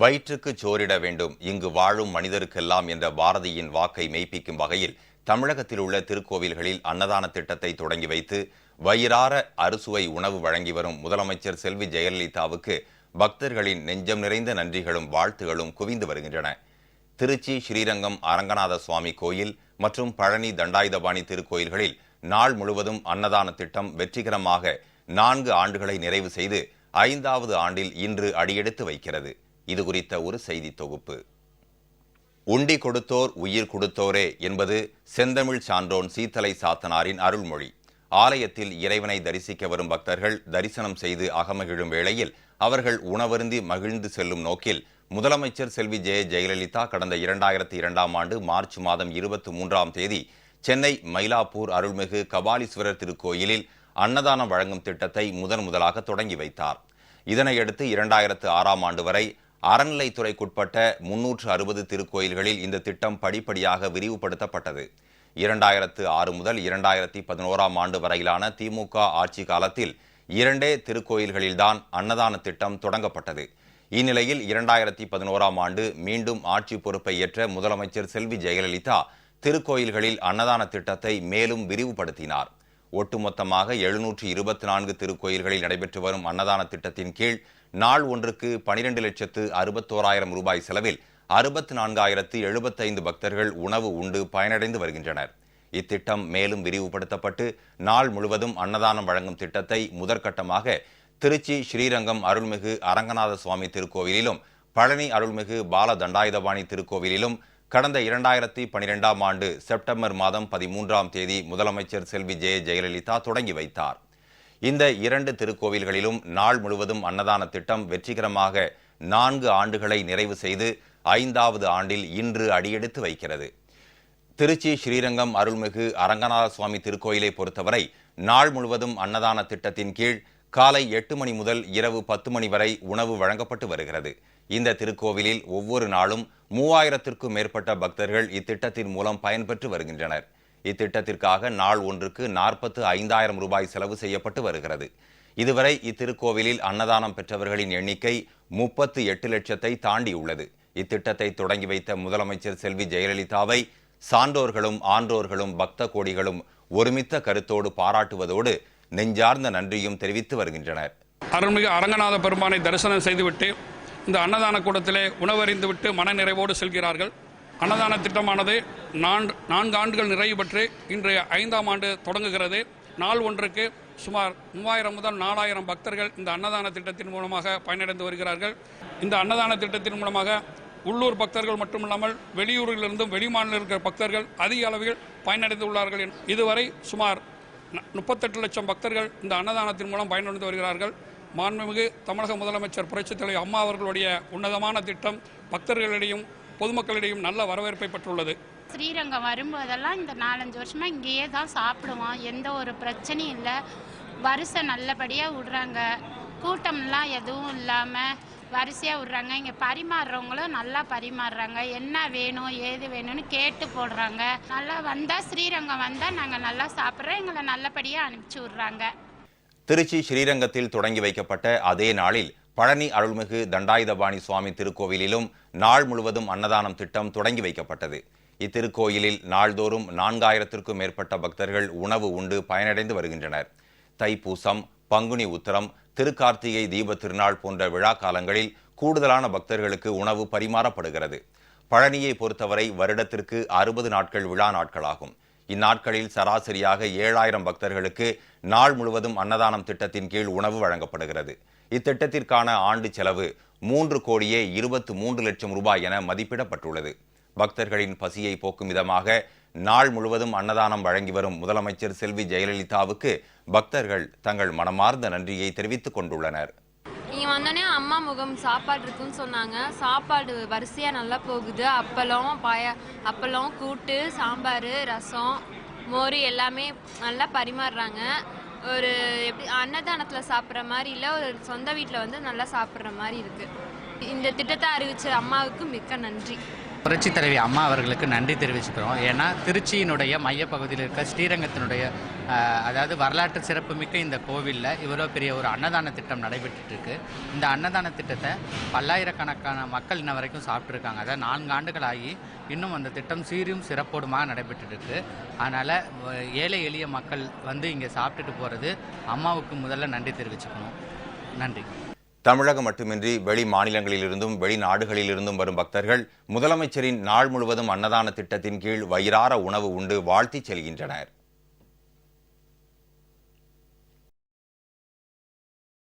வயிற்றுக்கு சோரிட வேண்டும் இங்கு வாழும் மனிதருக்கெல்லாம் என்ற பாரதியின் வாக்கை மெய்ப்பிக்கும் வகையில் தமிழகத்தில் உள்ள திருக்கோவில்களில் அன்னதான திட்டத்தை தொடங்கி வைத்து வயிறார அறுசுவை உணவு வழங்கி வரும் முதலமைச்சர் செல்வி ஜெயலலிதாவுக்கு பக்தர்களின் நெஞ்சம் நிறைந்த நன்றிகளும் வாழ்த்துகளும் குவிந்து வருகின்றன. திருச்சி ஸ்ரீரங்கம் அரங்கநாத சுவாமி கோயில் மற்றும் பழனி தண்டாயுதபாணி திருக்கோயில்களில் நாள் முழுவதும் அன்னதான திட்டம் வெற்றிகரமாக நான்கு ஆண்டுகளை நிறைவு செய்து ஐந்தாவது ஆண்டில் இன்று அடியெடுத்து வைக்கிறது. இது குறித்த ஒரு செய்தி தொகுப்பு. உண்டி கொடுத்தோர் உயிர் கொடுத்தோரே என்பது செந்தமிழ் சான்றோன் சீத்தலை சாத்தனாரின் அருள்மொழி. ஆலயத்தில் இறைவனை தரிசிக்க வரும் பக்தர்கள் தரிசனம் செய்து அகமகிழும் வேளையில் அவர்கள் உணவருந்தி மகிழ்ந்து செல்லும் நோக்கில் முதலமைச்சர் செல்வி ஜெய ஜெயலலிதா கடந்த இரண்டாயிரத்தி இரண்டாம் ஆண்டு மார்ச் மாதம் இருபத்தி மூன்றாம் தேதி சென்னை மயிலாப்பூர் அருள்மிகு கபாலீஸ்வரர் திருக்கோயிலில் அன்னதானம் வழங்கும் திட்டத்தை முதன் முதலாக தொடங்கி வைத்தார். இதனையடுத்து இரண்டாயிரத்து ஆறாம் ஆண்டு வரை அறநிலைத்துறைக்குட்பட்ட முன்னூற்று அறுபது திருக்கோயில்களில் இந்த திட்டம் படிப்படியாக விரிவுபடுத்தப்பட்டது. இரண்டாயிரத்து ஆறு முதல் இரண்டாயிரத்தி பதினோராம் ஆண்டு வரையிலான திமுக ஆட்சி காலத்தில் இரண்டே திருக்கோயில்களில்தான் அன்னதான திட்டம் தொடங்கப்பட்டது. இந்நிலையில் இரண்டாயிரத்தி பதினோராம் ஆண்டு மீண்டும் ஆட்சி பொறுப்பை ஏற்ற முதலமைச்சர் செல்வி ஜெயலலிதா திருக்கோயில்களில் அன்னதான திட்டத்தை மேலும் விரிவுபடுத்தினார். ஒட்டுமொத்தமாக எழுநூற்று இருபத்தி நான்கு திருக்கோயில்களில் நடைபெற்று வரும் அன்னதான திட்டத்தின் கீழ் நாள் ஒன்றுக்கு பனிரெண்டு லட்சத்து அறுபத்தோராயிரம் ரூபாய் செலவில் அறுபத்தி நான்காயிரத்து எழுபத்தைந்து பக்தர்கள் உணவு உண்டு பயனடைந்து வருகின்றனர். இத்திட்டம் மேலும் விரிவுபடுத்தப்பட்டு நாள் முழுவதும் அன்னதானம் வழங்கும் திட்டத்தை முதற்கட்டமாக திருச்சி ஸ்ரீரங்கம் அருள்மிகு அரங்கநாத சுவாமி திருக்கோவிலிலும் பழனி அருள்மிகு பால தண்டாயுதபாணி திருக்கோவிலிலும் கடந்த இரண்டாயிரத்தி பனிரெண்டாம் ஆண்டு செப்டம்பர் மாதம் பதிமூன்றாம் தேதி முதலமைச்சர் செல்வி ஜெய ஜெயலலிதா தொடங்கி வைத்தார். இந்த இரண்டு திருக்கோவில்களிலும் நாள் முழுவதும் அன்னதான திட்டம் வெற்றிகரமாக நான்கு ஆண்டுகளை நிறைவு செய்து ஐந்தாவது ஆண்டில் இன்று அடியெடுத்து வைக்கிறது. திருச்சி ஸ்ரீரங்கம் அருள்மிகு அரங்கநாத சுவாமி திருக்கோயிலை பொறுத்தவரை நாள் முழுவதும் அன்னதான திட்டத்தின் கீழ் காலை எட்டு மணி முதல் இரவு பத்து மணி வரை உணவு வழங்கப்பட்டு வருகிறது. இந்த திருக்கோவிலில் ஒவ்வொரு நாளும் மூவாயிரத்திற்கும் மேற்பட்ட பக்தர்கள் இத்திட்டத்தின் மூலம் பயன்பெற்று வருகின்றனர். இத்திட்டத்திற்காக நாள் ஒன்றுக்கு நாற்பத்து ஐந்தாயிரம் ரூபாய் செலவு செய்யப்பட்டு வருகிறது. இதுவரை இத்திருக்கோவிலில் அன்னதானம் பெற்றவர்களின் எண்ணிக்கை முப்பத்து எட்டு லட்சத்தை தாண்டியுள்ளது. இத்திட்டத்தை தொடங்கி வைத்த முதலமைச்சர் செல்வி ஜெயலலிதாவை சான்றோர்களும் ஆன்றோர்களும் பக்த கோடிகளும் ஒருமித்த கருத்தோடு பாராட்டுவதோடு நெஞ்சார்ந்த நன்றியும் தெரிவித்து வருகின்றனர். அருள்மிகு அரங்கநாத பெருமானை தரிசனம் செய்துவிட்டு இந்த அன்னதான கூடத்திலே உணவறிந்துவிட்டு மனநிறைவோடு செல்கிறார்கள். அன்னதான திட்டமானது நான்கு நான்கு ஆண்டுகள் நிறைவு பெற்று இன்றைய ஐந்தாம் ஆண்டு தொடங்குகிறது. நாள் ஒன்றுக்கு சுமார் மூவாயிரம் முதல் நாலாயிரம் பக்தர்கள் இந்த அன்னதான திட்டத்தின் மூலமாக பயனடைந்து வருகிறார்கள். இந்த அன்னதான திட்டத்தின் மூலமாக உள்ளூர் பக்தர்கள் மட்டுமில்லாமல் வெளியூரிலிருந்தும் வெளிமாநில இருக்கிற பக்தர்கள் அதிக அளவில் பயனடைந்து உள்ளார்கள் இதுவரை சுமார் முப்பத்தெட்டு லட்சம் பக்தர்கள் இந்த அன்னதானத்தின் மூலம் பயனடைந்து வருகிறார்கள். மாண்புமிகு தமிழக முதலமைச்சர் புரட்சித் தலைவர் அம்மா அவர்களுடைய உன்னதமான திட்டம் பக்தர்களிடையும் பொதுமக்களிடையும் நல்ல வரவேற்பை பெற்றுள்ளது. ஸ்ரீரங்கம் வரும்போதெல்லாம் இந்த நாலஞ்சு வருஷமா இங்கேயே தான் சாப்பிடுவோம். எந்த ஒரு பிரச்சனையும் இல்லை. வருஷம் நல்லபடியாக விடுறாங்க. கூட்டம்லாம் எதுவும் இல்லாமல் வரிசையாக விடுறாங்க. இங்கே பரிமாறுறவங்களும் நல்லா பரிமாறுறாங்க. என்ன வேணும் ஏது வேணும்னு கேட்டு போடுறாங்க. நல்லா வந்தால் ஸ்ரீரங்கம் வந்தால் நாங்கள் நல்லா சாப்பிட்றோம். எங்களை நல்லபடியாக அனுப்பிச்சி விட்றாங்க. திருச்சி ஸ்ரீரங்கத்தில் தொடங்கி வைக்கப்பட்ட அதே நாளில் பழனி அருள்மிகு தண்டாயுதபாணி சுவாமி திருக்கோவிலிலும் நாள் முழுவதும் அன்னதானம் திட்டம் தொடங்கி வைக்கப்பட்டது. இத்திருக்கோயிலில் நாள்தோறும் நான்காயிரத்திற்கும் மேற்பட்ட பக்தர்கள் உணவு உண்டு பயனடைந்து வருகின்றனர். தைப்பூசம் பங்குனி உத்திரம் திருக்கார்த்திகை தீப திருநாள் போன்ற விழா காலங்களில் கூடுதலான பக்தர்களுக்கு உணவு பரிமாறப்படுகிறது. பழனியை பொறுத்தவரை வருடத்திற்கு அறுபது நாட்கள் விழா நாட்களாகும். இந்நாட்களில் சராசரியாக ஏழாயிரம் பக்தர்களுக்கு நாள் முழுவதும் அன்னதானம் திட்டத்தின் கீழ் உணவு வழங்கப்படுகிறது. இத்திட்டத்திற்கான ஆண்டு செலவு மூன்று கோடியே இருபத்து மூன்று லட்சம் ரூபாய் என மதிப்பிடப்பட்டுள்ளது. பக்தர்களின் பசியை போக்கும் விதமாக நாள் முழுவதும் அன்னதானம் வழங்கி வரும் முதலமைச்சர் செல்வி ஜெயலலிதாவுக்கு பக்தர்கள் தங்கள் மனமார்ந்த நன்றியை தெரிவித்துக் கொண்டுள்ளனர். இங்கே வந்தோடனே அம்மா முகம் சாப்பாடு இருக்குன்னு சொன்னாங்க. சாப்பாடு வரிசையாக நல்லா போகுது. அப்பளம் பாய அப்பளம் கூட்டு சாம்பார் ரசம் மோர் எல்லாமே நல்லா பரிமாறுறாங்க. ஒரு எப்படி அன்னதானத்தில் சாப்பிட்ற மாதிரி இல்லை ஒரு சொந்த வீட்டில் வந்து நல்லா சாப்பிட்ற மாதிரி இருக்குது இந்த திட்டத்தை அறிவிச்ச அம்மாவுக்கு மிக்க நன்றி. புரட்சி தலைவி அம்மா அவர்களுக்கு நன்றி தெரிவிச்சுக்கிறோம். ஏன்னா திருச்சியினுடைய மையப்பகுதியில் இருக்க ஸ்ரீரங்கத்தினுடைய அதாவது வரலாற்று சிறப்புமிக்க இந்த கோவிலில் இவ்வளோ பெரிய ஒரு அன்னதான திட்டம் நடைபெற்றுட்டு இருக்கு இந்த அன்னதான திட்டத்தை பல்லாயிரக்கணக்கான மக்கள் இன்ன வரைக்கும் சாப்பிட்ருக்காங்க அதாவது நான்கு ஆண்டுகள் ஆகி இன்னும் அந்த திட்டம் சீரும் சிறப்போடுமாக நடைபெற்று இருக்கு அதனால் ஏழை எளிய மக்கள் வந்து இங்கே சாப்பிட்டுட்டு போகிறது அம்மாவுக்கு முதல்ல நன்றி தெரிவிச்சுக்கணும். நன்றி. தமிழகம் மட்டுமின்றி வெளி மாநிலங்களிலிருந்தும் வெளிநாடுகளிலிருந்தும் வரும் பக்தர்கள் முதலமைச்சரின் நாள் முழுவதும் அன்னதான திட்டத்தின் கீழ் வயிறார உணவு உண்டு வாழ்த்திச் செல்கின்றனர்.